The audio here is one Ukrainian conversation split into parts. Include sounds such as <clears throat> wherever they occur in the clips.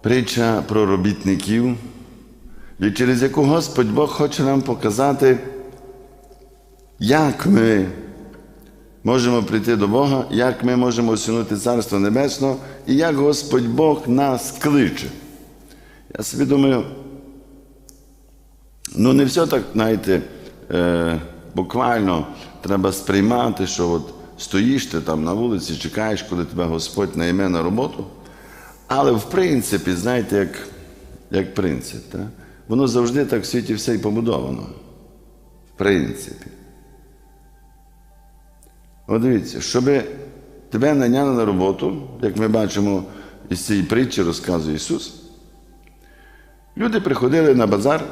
притча про робітників, і через яку Господь Бог хоче нам показати, як ми можемо прийти до Бога, як ми можемо осягнути Царство Небесне і як Господь Бог нас кличе. Я собі думаю, ну не все так, знаєте, е, буквально треба сприймати, що от стоїш ти там на вулиці, чекаєш, коли тебе Господь найме на роботу. Але в принципі, знаєте, як, як принцип, так? воно завжди так в світі все і побудовано. В принципі. От дивіться, щоб тебе найняли на роботу, як ми бачимо із цієї притчі, розказує Ісус, люди приходили на базар,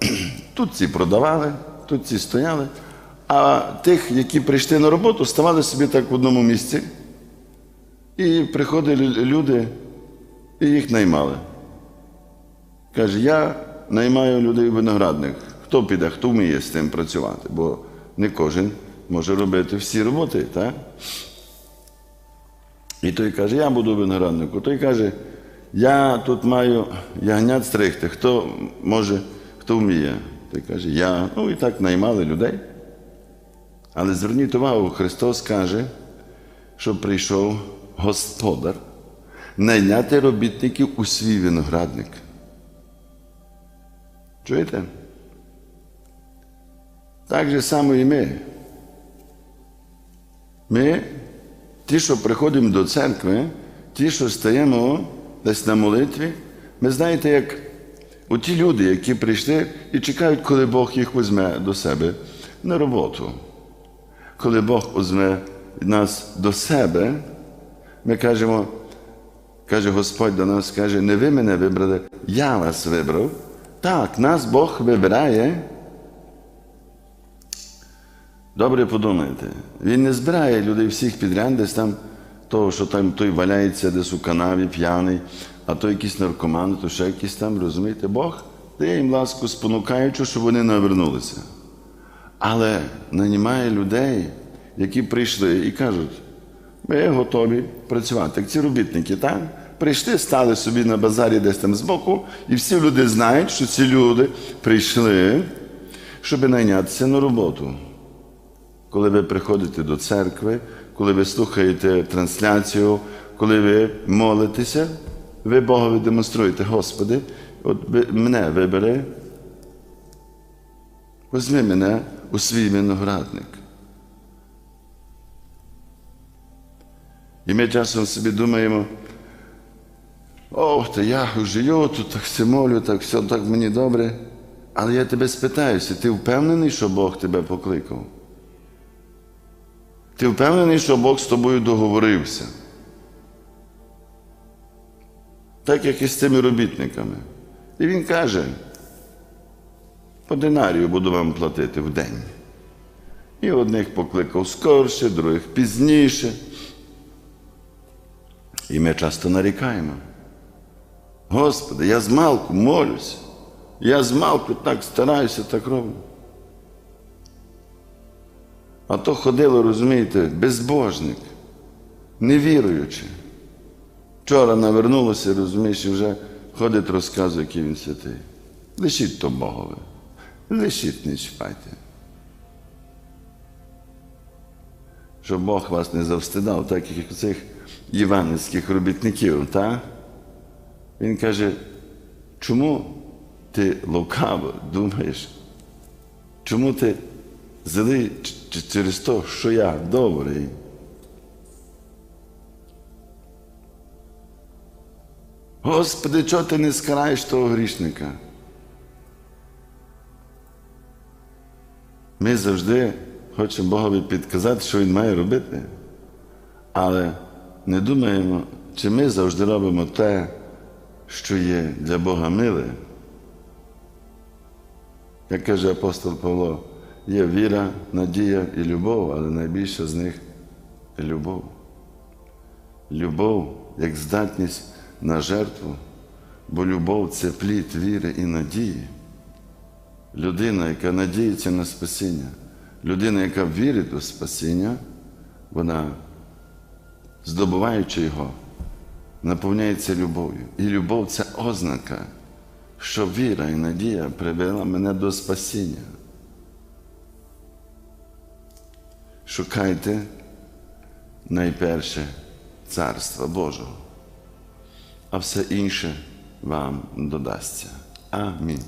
<clears throat> тут ці продавали, тут ці стояли, а тих, які прийшли на роботу, ставали собі так в одному місці. І приходили люди і їх наймали. Каже, я наймаю людей виноградник. Хто піде, хто вміє з тим працювати, бо не кожен може робити всі роботи, так? І той каже, я буду винограднику. Той каже, я тут маю ягнят стригти. Хто може, хто вміє? Той каже, я. Ну і так наймали людей. Але зверніть увагу, Христос каже, що прийшов господар найняти робітників у свій виноградник. Чуєте? Так же само і ми. Ми, ті, що приходимо до церкви, ті, що стаємо десь на молитві, ми знаєте, як оті люди, які прийшли і чекають, коли Бог їх візьме до себе на роботу. Коли Бог візьме нас до себе, ми кажемо, каже Господь до нас, каже, не ви мене вибрали, я вас вибрав. Так, нас Бог вибирає. Добре подумайте, він не збирає людей всіх підряд, десь там того, що там той валяється десь у канаві п'яний, а то якийсь наркоман, то ще якийсь там, розумієте, Бог дає їм ласку, спонукаючи, щоб вони навернулися. Але нанімає людей, які прийшли і кажуть, ми готові працювати. Як ці робітники, так? Прийшли, стали собі на базарі десь там збоку, і всі люди знають, що ці люди прийшли, щоб найнятися на роботу. Коли ви приходите до церкви, коли ви слухаєте трансляцію, коли ви молитеся, ви Богові демонструєте, Господи, от ви мене вибери, візьми мене у свій виноградник. І ми часом собі думаємо, ох, та я живу, тут так все молю, так все так мені добре. Але я тебе спитаюся, ти впевнений, що Бог тебе покликав? Ти впевнений, що Бог з тобою договорився? Так як і з цими робітниками. І він каже, по динарію буду вам платити в день. І одних покликав скорше, других пізніше. І ми часто нарікаємо. Господи, я з малку молюся. Я з малку так стараюся, так роблю. А то ходило, розумієте, безбожник, невіруючи. Вчора навернулося, розумієш, і вже ходить, розказує, який він святий. Лишіть то Богове. Лишіть, не чіпайте. Щоб Бог вас не завстидав, так як цих іванівських робітників, так? Він каже, чому ти лукаво думаєш? Чому ти злий через те, що я добрий? Господи, чого ти не скараєш того грішника? Ми завжди хочемо Богові підказати, що Він має робити, але не думаємо, чи ми завжди робимо те, що є для Бога миле. Як каже апостол Павло, є віра, надія і любов, але найбільша з них любов. Любов як здатність на жертву, бо любов це плід віри і надії. Людина, яка надіється на спасіння, людина, яка вірить у спасіння, вона, здобуваючи його, наповняється любов'ю. І любов це ознака, що віра і надія привела мене до спасіння. Шукайте найперше Царства Божого, а все інше вам додасться. Амінь.